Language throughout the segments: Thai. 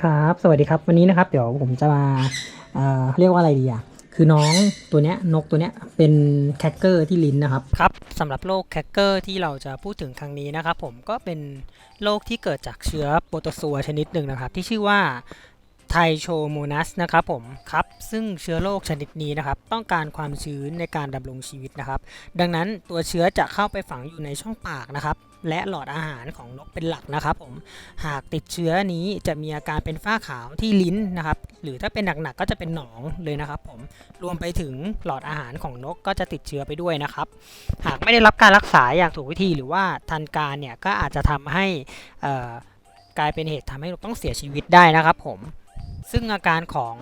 ครับ สวัสดีครับ วันนี้นะครับ เดี๋ยวผมจะมาเอ่อเรียกว่าอะไรดีอะคือน้องตัวเนี้ยนกตัวเนี้ยเป็นแคคเกอร์ที่ลิ้นนะครับ ครับสำหรับโรคแคคเกอร์ที่เราจะพูดถึงครั้งนี้นะครับผมก็เป็นโรคที่เกิดจากเชื้อโปรโตซัวชนิดหนึ่งนะครับ ที่ชื่อว่า ไทโชโมนัสนะครับผมครับซึ่งเชื้อโรคชนิดนี้นะครับต้องการความชื้นในการดำรงชีวิตนะครับ ดังนั้นตัวเชื้อจะเข้าไปฝังอยู่ในช่องปากนะครับและหลอดอาหารของนกเป็นหลักนะครับผมหากติดเชื้อนี้จะมีอาการเป็นฝ้าขาวที่ลิ้นนะครับ หรือถ้าเป็นหนักๆก็จะเป็นหนองเลยนะครับผมรวมไปถึงหลอดอาหารของนกก็จะติดเชื้อไปด้วยนะครับ หากไม่ได้รับการรักษาอย่างถูกวิธีหรือว่าทันการเนี่ยก็อาจจะทำให้กลายเป็นเหตุทำให้นกต้องเสียชีวิตได้นะครับผม ซึ่งอาการของ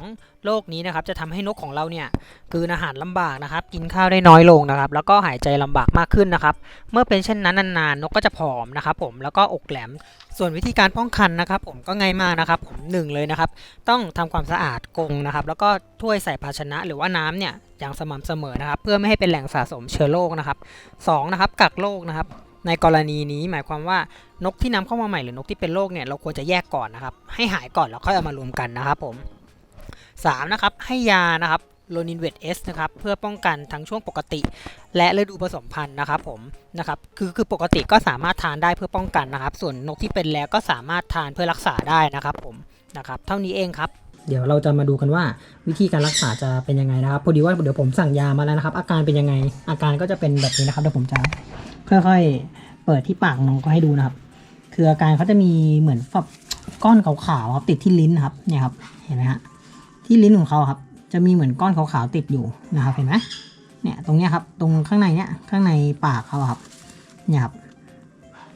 โรคนี้นะครับจะทำให้นกของเราเนี่ยกืนอาหารลำบากนะครับ กินข้าวได้น้อยลงนะครับ แล้วก็หายใจลำบากมากขึ้นนะครับ เมื่อเป็นเช่นนั้นนานๆ นกก็จะผอมนะครับ ผมแล้วก็อกแหลม ส่วนวิธีการป้องกันนะครับ ผมก็ง่ายมากนะครับ ผมหนึ่งเลยนะครับ ต้องทำความสะอาดกรงนะครับ แล้วก็ถ้วยใส่ภาชนะหรือว่าน้ำเนี่ยอย่างสม่ำเสมอนะครับ เพื่อไม่ให้เป็นแหล่งสะสมเชื้อโรคนะครับสองนะครับกักโรคนะครับ ในกรณีนี้หมายความว่านกที่นำเข้ามาใหม่หรือนกที่เป็นโรคเนี่ยเราควรจะแยกก่อนนะครับ ให้หายก่อนแล้วค่อยเอามารวมกันนะครับผมสามนะครับให้ยานะครับโลนินเวตเอสนะครับเพื่อป้องกันทั้งช่วงปกติ และฤดูผสมพันธุ์นะครับผมนะครับคือคือปกติก็สามารถทานได้เพื่อป้องกันนะครับ ส่วนนกที่เป็นแล้วก็สามารถทานเพื่อรักษาได้นะครับผมนะครับเท่านี้เองครับเดี๋ยวเราจะมาดูกันว่าวิธีการรักษาจะเป็นยังไงนะครับพอดีว่าเดี๋ยวผมสั่งยามาแล้วนะครับ อาการเป็นยังไง อาการก็จะเป็นแบบนี้นะครับเดี๋ยวผมจะค่อยๆ เปิดที่ปากน้องก็ให้ดูนะครับ คืออาการเขาจะมีเหมือนฝับก้อนขาวๆครับติดที่ลิ้นนะครับเนี่ยครับเห็นไหมฮะที่ลิ้นของเขาครับจะมีเหมือนก้อนขาวๆติดอยู่นะครับเห็นไหมเนี่ยตรงเนี้ยครับตรงข้างในเนี้ยข้างในปากเขาครับเนี่ยครับ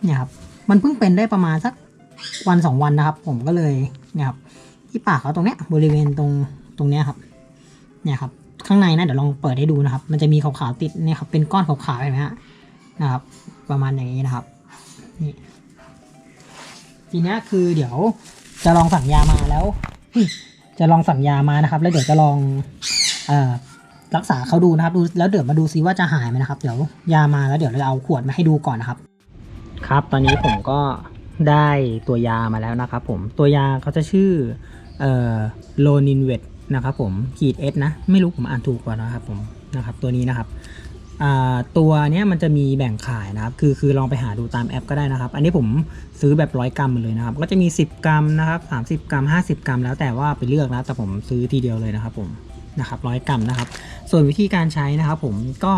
เนี่ยครับมันเพิ่งเป็นได้ประมาณสักวันสองวันนะครับ ผมก็เลยเนี่ยครับที่ปากเขาตรงเนี้ยบริเวณตรงตรงเนี้ยครับเนี่ยครับข้างในนะเดี๋ยวลองเปิดให้ดูนะครับ มันจะมีขาวๆติดเนี่ยครับเป็นก้อนขาวๆเห็นไหมฮะ นะครับ ประมาณอย่างนี้นะครับนี่ทีนี้คือเดี๋ยวจะลองสั่งยามาแล้ว จะลองสั่งยามานะครับ แล้วเดี๋ยวจะลองอรักษาเขาดูนะครับดูแล้วเดี๋ยวมาดูซิว่าจะหายไหมนะครับ เดี๋ยวยามาแล้วเดี๋ยวเราจะเอาขวดมาให้ดูก่อนนะครับ ครับ ตอนนี้ผมก็ได้ตัวยามาแล้วนะครับผมตัวยาเขาจะชื่อออโลนินเวตนะครับผมขีดเอสนะ ไม่รู้ผมอ่านถูกกว่านะครับผมนะครับ ตัวนี้นะครับ ตัวเนี้ยมันจะมีแบ่งขายนะครับ คือคือลองไปหาดูตามแอปก็ได้นะครับ อันนี้ผมซื้อแบบร้อยกรัมเลยนะครับ ก็จะมี 10 กรัมนะครับ30 กรัม 50 กรัม แล้วแต่ว่าไปเลือกนะ แต่ผมซื้อทีเดียวเลยนะครับผมนะครับร้อยกรัมนะครับ ส่วนวิธีการใช้นะครับ ผมก็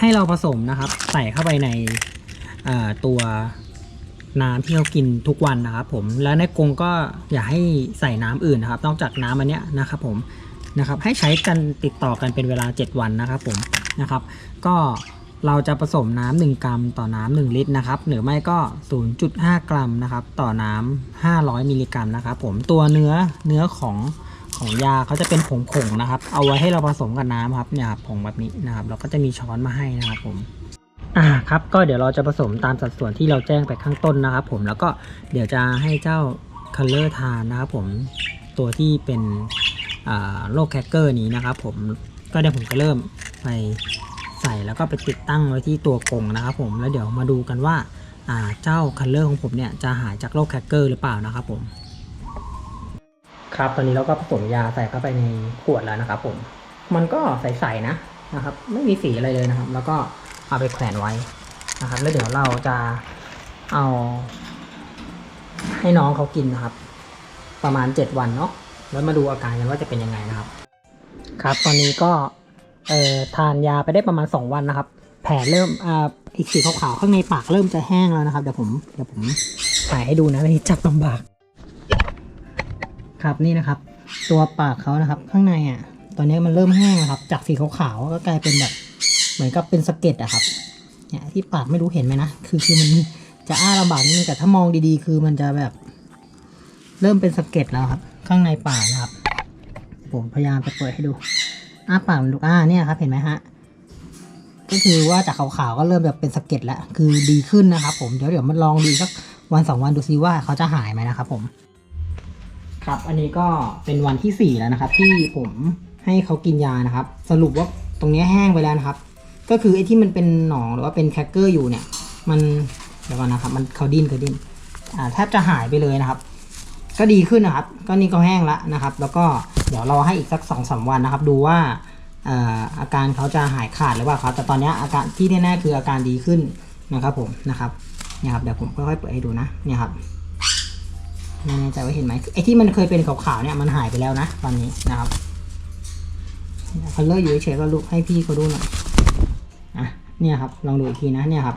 ให้เราผสมนะครับ ใส่เข้าไปในตัวน้ำที่เขากินทุกวันนะครับ ผมแล้วในกรงก็อย่าให้ใส่น้ำอื่นนะครับ นอกจากน้ำอันเนี้ยนะครับ ผมนะครับ ให้ใช้กันติดต่อกันเป็นเวลา 7 วันนะครับ ผม นะครับ ก็เราจะผสมน้ำ1กรัม ต่อน้ำ1ลิตรนะครับหรือไม่ก็ 0.5 กรัมนะครับต่อน้ำ500 มิลลิกรัมนะครับผมตัวเนื้อเนื้อของของยาเขาจะเป็นผงๆนะครับ เอาไว้ให้เราผสมกับน้ำครับเนี่ยครับผงแบบนี้นะครับ เราก็จะมีช้อนมาให้นะครับผมอ่าครับก็เดี๋ยวเราจะผสมตามสัดส่วนที่เราแจ้งไปข้างต้นนะครับผมแล้วก็เดี๋ยวจะให้เจ้าคัลเลอร์ทานนะครับผมตัวที่เป็นโรคแคคเกอร์นี้นะครับผมก็เดี๋ยวผมจะเริ่ม ไปใส่แล้วก็ไปติดตั้งไว้ที่ตัวกรงนะครับผมแล้วเดี๋ยวมาดูกันว่าอ่าเจ้าคัลเลอร์ของผมเนี่ยจะหายจากโรคแคคเกอร์หรือเปล่านะครับผมครับตอนนี้เราก็ผสมยาใส่เข้าไปในขวดแล้วนะครับผมมันก็ใสๆนะนะครับ ไม่มีสีอะไรเลยนะครับ แล้วก็เอาไปแขวนไว้นะครับ แล้วเดี๋ยวเราจะเอา ให้น้องเขากินนะครับ ประมาณ 7 วันเนาะแล้วมาดูอาการกันว่าจะเป็นยังไงนะครับ ครับตอนนี้ก็ เอ่อทานยาไปได้ประมาณ 2 วันนะครับ แผลเริ่มอ่าอีกสีขาวๆข้างในปากเริ่มจะแห้งแล้วนะครับ เดี๋ยวผมเดี๋ยวผมถ่ายให้ดูนะอันนี้จับลำบาก ครับนี่นะครับ ตัวปากเขานะครับ ข้างในอะ ตอนนี้มันเริ่มแห้งแล้วครับ จากสีขาวๆก็กลายเป็นแบบ เหมือนกับเป็นสะเก็ดอะครับ เนี่ยที่ปากไม่รู้เห็นไหมนะคือคือมันจะอ้าลำบากนิดนึงแต่ถ้ามองดีๆ คือมันจะแบบเริ่มเป็นสะเก็ดแล้วครับ ข้างในปากนะครับ ผมพยายามจะเปิดให้ดู อ้าปากมันดูอ้าเนี่ยครับเห็นไหมฮะก็คือว่าจากขาวๆก็เริ่มแบบเป็นสะเก็ดแล้วคือดีขึ้นนะครับ ผมเดี๋ยวเดี๋ยวมาลองดูสักวันสองวันดูซิว่าเขาจะหายไหมนะครับผม ครับอันนี้ก็เป็นวันที่สี่แล้วนะครับ ที่ผมให้เขากินยานะครับ สรุปว่าตรงนี้แห้งไปแล้วนะครับ ก็คือไอ้ที่มันเป็นหนองหรือว่าเป็นแคคเกอร์อยู่เนี่ย มันเดี๋ยวก่อนนะครับ มันเขาดิ้นเขาดิ้นอ่าแทบจะหายไปเลยนะครับ ก็ดีขึ้นนะครับ ก็นี่ก็แห้งแล้วนะครับ แล้วก็เดี๋ยวรอให้อีกสักสองสามวันนะครับ ดูว่าอาการเขาจะหายขาดหรือเปล่าครับ แต่ตอนนี้อาการที่แน่ๆคืออาการดีขึ้นนะครับผมนะครับเนี่ยครับเดี๋ยวผมค่อยๆเปิดให้ดูนะเนี่ยครับไม่แน่ใจว่าเห็นไหมไอ้ที่มันเคยเป็นขาวๆเนี่ยมันหายไปแล้วนะตอนนี้นะครับคัลเลอร์อยู่เฉยๆก็ลุกให้พี่เขาดูหน่อยอะเนี่ยครับลองดูอีกทีนะเนี่ยครับ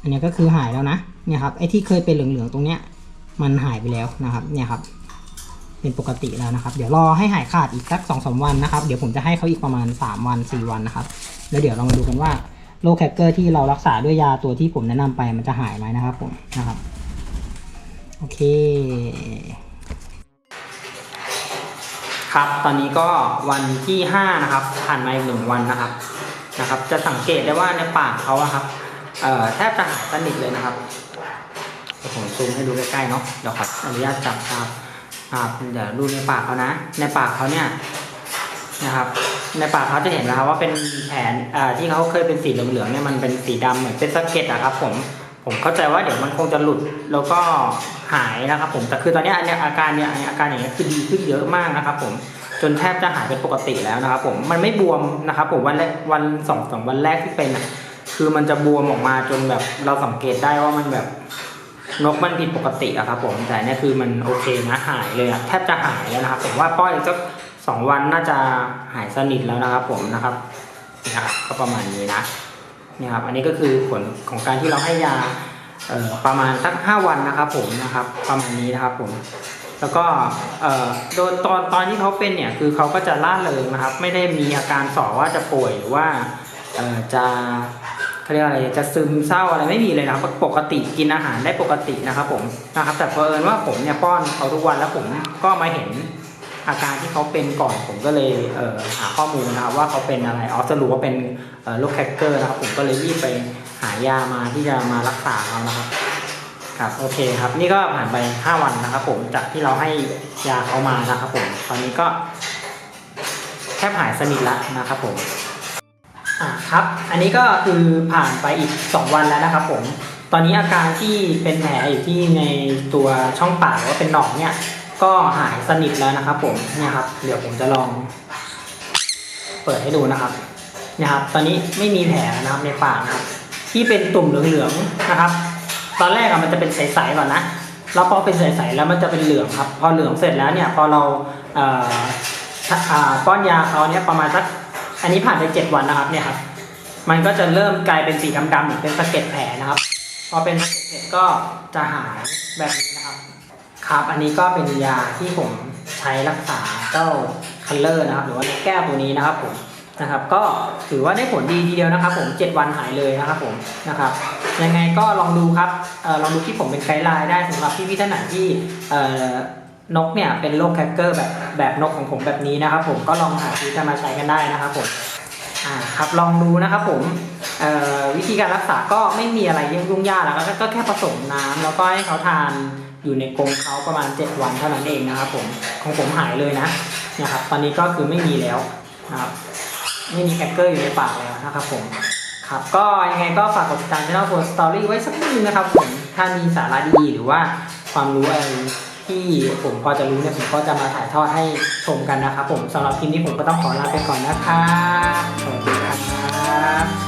อันนี้ก็คือหายแล้วนะเนี่ยครับไอ้ที่เคยเป็นเหลืองๆตรงเนี้ย มันหายไปแล้วนะครับเนี่ยครับเป็นปกติแล้วนะครับ เดี๋ยวรอให้หายขาดอีกสักสองสาวันนะครับ เดี๋ยวผมจะให้เขาอีกประมาณ 3 วัน 4 วันนะครับ แล้วเดี๋ยวเรามาดูกันว่าโรคแคคเกอร์ที่เรารักษาด้วยยาตัวที่ผมแนะนำไปมันจะหายไหมนะครับผมนะครับโอเค ครับตอนนี้ก็วันที่ 5 นะครับผ่านมาอีกหนึ่งวันนะครับนะครับ จะสังเกตได้ว่าในปากเขาอะครับแทบจะหายสนิทเลยนะครับ ผมซูมให้ดูใกล้ๆเนาะเดี๋ยวขออนุญาตจับครับครับเดี๋ยวดูในปากเขานะ ในปากเขาเนี่ยนะครับ ในปากเขาจะเห็นนะครับว่าเป็นแผลอ่าที่เขาเคยเป็นสีเหลืองๆเนี่ยมันเป็นสีดำเหมือนเป็นสะเก็ดอะครับ ผมผมเข้าใจว่าเดี๋ยวมันคงจะหลุดแล้วก็หายนะครับ ผมแต่คือตอนนี้อันนี้อาการเนี่ยอาการอย่างเงี้ยคือดีขึ้นเยอะมากนะครับ ผมจนแทบจะหายเป็นปกติแล้วนะครับ ผมมันไม่บวมนะครับ ผมวันแรกวันสองสองวันแรกที่เป็นคือมันจะบวมออกมาจนแบบเราสังเกตได้ว่ามันแบบ นกมันผิดปกติอะครับผมแต่เนี่ยคือมันโอเคนะหายเลยอะแทบจะหายแล้วนะครับ ผมว่าป้อยสักสองวันน่าจะหายสนิทแล้วนะครับผมนะครับนะครับก็ประมาณนี้นะนี่ครับอันนี้ก็คือผลของการที่เราให้ยาประมาณสักห้าวันนะครับ ผมนะครับประมาณนี้นะครับผมแล้วก็เอ่อโดยตอนตอนที่เขาเป็นเนี่ยคือเขาก็จะล่าเริงนะครับ ไม่ได้มีอาการสอว่าจะป่วยหรือว่าเอ่อจะ เขาเรียกอะไรจะซึมเศร้าอะไรไม่มีเลยนะครับปกติกินอาหารได้ปกตินะครับผมนะครับแต่เผอิญว่าผมเนี่ยป้อนเขาทุกวันแล้วผมก็มาเห็นอาการที่เขาเป็นก่อนผมก็เลยเหาข้อมูลนะครับว่าเขาเป็นอะไรอ๋อสรุปว่าเป็นโรคแคคเกอร์นะครับผมก็เลยรีบไปหายามาที่จะมารักษาเขานะครับครับโอเคครับนี่ก็ผ่านไป 5 วันนะครับ ผมจากที่เราให้ยาเขามานะครับผมตอนนี้ก็แทบหายสนิทแล้วนะครับผม อ่าครับ อันนี้ก็คือผ่านไปอีก 2 วันแล้วนะครับผม ตอนนี้อาการที่เป็นแผลอยู่ที่ในตัวช่องปากหรือว่าเป็นหนองเนี่ย ก็หายสนิทแล้วนะครับผม เนี่ยครับ เดี๋ยวผมจะลอง เปิดให้ดูนะครับ เนี่ยครับ ตอนนี้ไม่มีแผลนะครับในปากนะครับ ที่เป็นตุ่มเหลืองๆนะครับ ตอนแรกอะมันจะเป็นใสๆก่อนนะ แล้วพอเป็นใสๆแล้วมันจะเป็นเหลืองครับ พอเหลืองเสร็จแล้วเนี่ย พอเราเอ่อป้อนยาเขาเนี่ยประมาณสัก อันนี้ผ่านไปเจ็ดวันนะครับเนี่ยครับ มันก็จะเริ่มกลายเป็นสีดำๆหมือเป็นสะเก็ดแผลนะครับ พอเป็นสะเก็ดเสร็จก็จะหายแบบนี้นะครับ ครับ อันนี้ก็เป็นยาที่ผมใช้รักษาเจ้าคัลเลอร์นะครับ หรือว่าแก้วตัวนี้นะครับผมนะครับ ก็ถือว่าได้ผลดีทีเดียวนะครับ ผม 7 วันหายเลยนะครับผมนะครับ ยังไงก็ลองดูครับออลองดูที่ผมเป็นไกด์ไลน์ได้สำหรับพี่พี่ๆท่านไหนที่ นกเนี่ยเป็นโรคแคคเกอร์แบบแบบนกของผมแบบนี้นะครับ ผมก็ลองหาซื้อกันมาใช้กันได้นะครับผมอ่าครับลองดูนะครับผมวิธีการรักษาก็ไม่มีอะไรยุ่งยากแล้วก็ก็แค่ผสมน้ำแล้วก็ให้เขาทานอยู่ในกรงเขาประมาณ 7 วันเท่านั้นเองนะครับผมของผมหายเลยนะนะครับ ตอนนี้ก็คือไม่มีแล้วนะครับไม่มีแคคเกอร์อยู่ในปากแล้วนะครับผมครับก็ยังไงก็ฝากกดติดตามช่องโฟสตอรี่ไว้สักนิดนึงนะครับผมถ้ามีสาระดีๆหรือว่าความรู้อะไร ที่ผมพอจะรู้เนี่ยผมก็จะมาถ่ายทอดให้ชมกันนะครับผมสำหรับคลิปนี้ผมก็ต้องขอลาไปก่อนนะครับสวัสดีครับ